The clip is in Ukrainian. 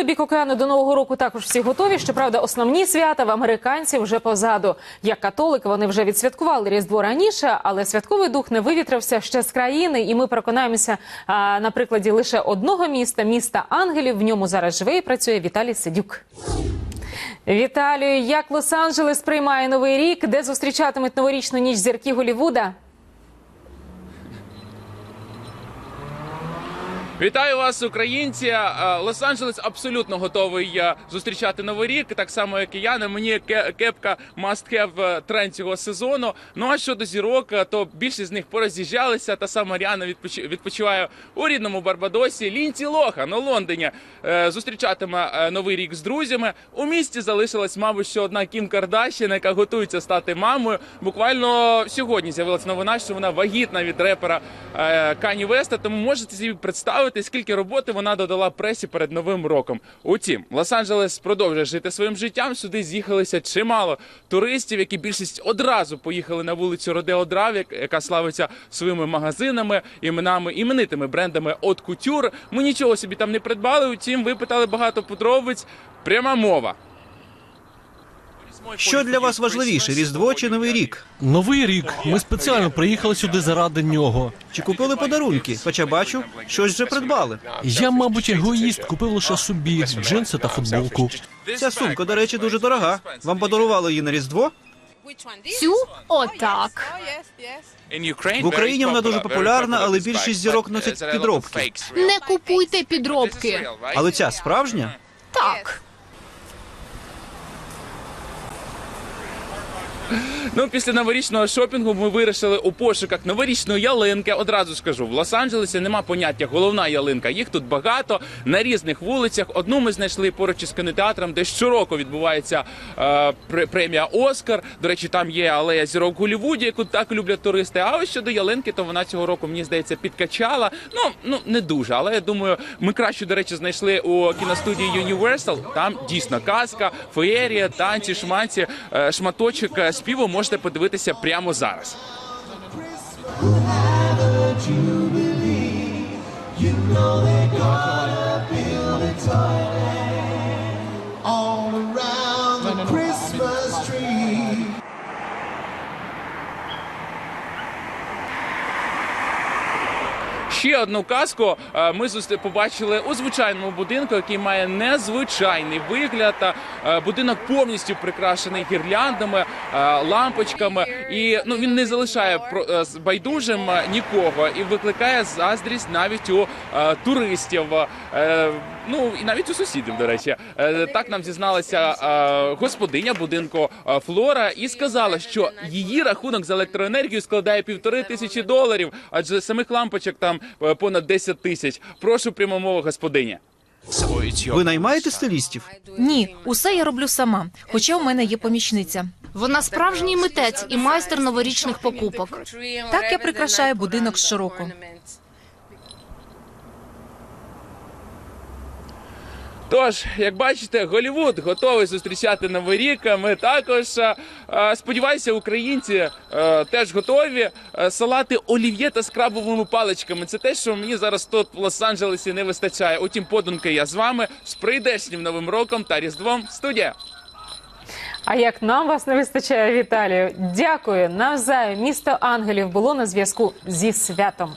той бік океану до нового року також всі готові. Щоправда, основні свята в американців вже позаду. Як католики, вони вже відсвяткували різдво раніше, але святковий дух не вивітрився ще з країни. І ми переконаємося а, на прикладі лише одного міста міста ангелів. В ньому зараз живе і працює Віталій Сидюк. Віталію, як Лос-Анджелес приймає новий рік, де зустрічатимуть новорічну ніч зірки Голівуда? Вітаю вас, українці! Е, Лос-Анджелес абсолютно готовий е, зустрічати новий рік, так само як і я. На мені ке- кепка must have е, тренд цього сезону. Ну а щодо зірок, то більшість з них пороз'їжджалися. Та сама Ріана відпоч- відпочиває у рідному Барбадосі. Лінці Лохан у Лондоні зустрічатиме новий рік з друзями. У місті залишилась, мабуть, ще одна Кім Кардашін, яка готується стати мамою. Буквально сьогодні з'явилася новина, що вона вагітна від репера Кані Веста. Тому можете собі представити, скільки роботи вона додала пресі перед новим роком. Утім, Лос-Анджелес продовжує жити своїм життям. Сюди з'їхалися чимало туристів, які більшість одразу поїхали на вулицю Родео Драв, яка славиться своїми магазинами, іменами, іменитими брендами от кутюр. Ми нічого собі там не придбали. Утім, ви питали багато подробиць. Пряма мова. Що для вас важливіше, Різдво чи Новий рік? Новий рік. Ми спеціально приїхали сюди заради нього. Чи купили подарунки? Хоча бачу, щось вже придбали. Я, мабуть, егоїст, купив лише собі джинси та футболку. Ця сумка, до речі, дуже дорога. Вам подарували її на Різдво? Цю отак. В Україні вона дуже популярна, але більшість зірок носять підробки. Не купуйте підробки. Але ця справжня? Так. Ну, після новорічного шопінгу ми вирішили у пошуках новорічної ялинки. Одразу скажу, в Лос-Анджелесі нема поняття головна ялинка. Їх тут багато на різних вулицях. Одну ми знайшли поруч із кінотеатром, де щороку відбувається е, премія Оскар. До речі, там є алея зірок в Голлівуді, яку так люблять туристи. А ось щодо ялинки, то вона цього року мені здається підкачала. Ну ну не дуже, але я думаю, ми краще, до речі, знайшли у кіностудії Universal. Там дійсно казка, феєрія, танці, шманці, е, шматочок е, співу можете подивитися прямо зараз. all Ще одну казку е, ми побачили у звичайному будинку, який має незвичайний вигляд. Е, Будинок повністю прикрашений гірляндами, е, лампочками, і ну він не залишає байдужим нікого і викликає заздрість навіть у туристів. Ну і навіть у сусідів, до речі, так нам зізналася господиня будинку Флора і сказала, що її рахунок за електроенергію складає півтори тисячі доларів, адже самих лампочок там понад 10 тисяч. Прошу прямомова господиня. Ви наймаєте стилістів? Ні, усе я роблю сама, хоча у мене є помічниця. Вона справжній митець і майстер новорічних покупок. Так я прикрашаю будинок щороку. Тож, як бачите, Голівуд готовий зустрічати новий рік. Ми також е, е, сподіваюся, українці е, теж готові. Салати олів'є та з крабовими паличками. Це те, що мені зараз тут в Лос-Анджелесі не вистачає. Утім, подумки я з вами з прийдешнім новим роком та різдвом. Студія. А як нам вас не вистачає, Віталію? Дякую. Навзаєм місто ангелів було на зв'язку зі святом.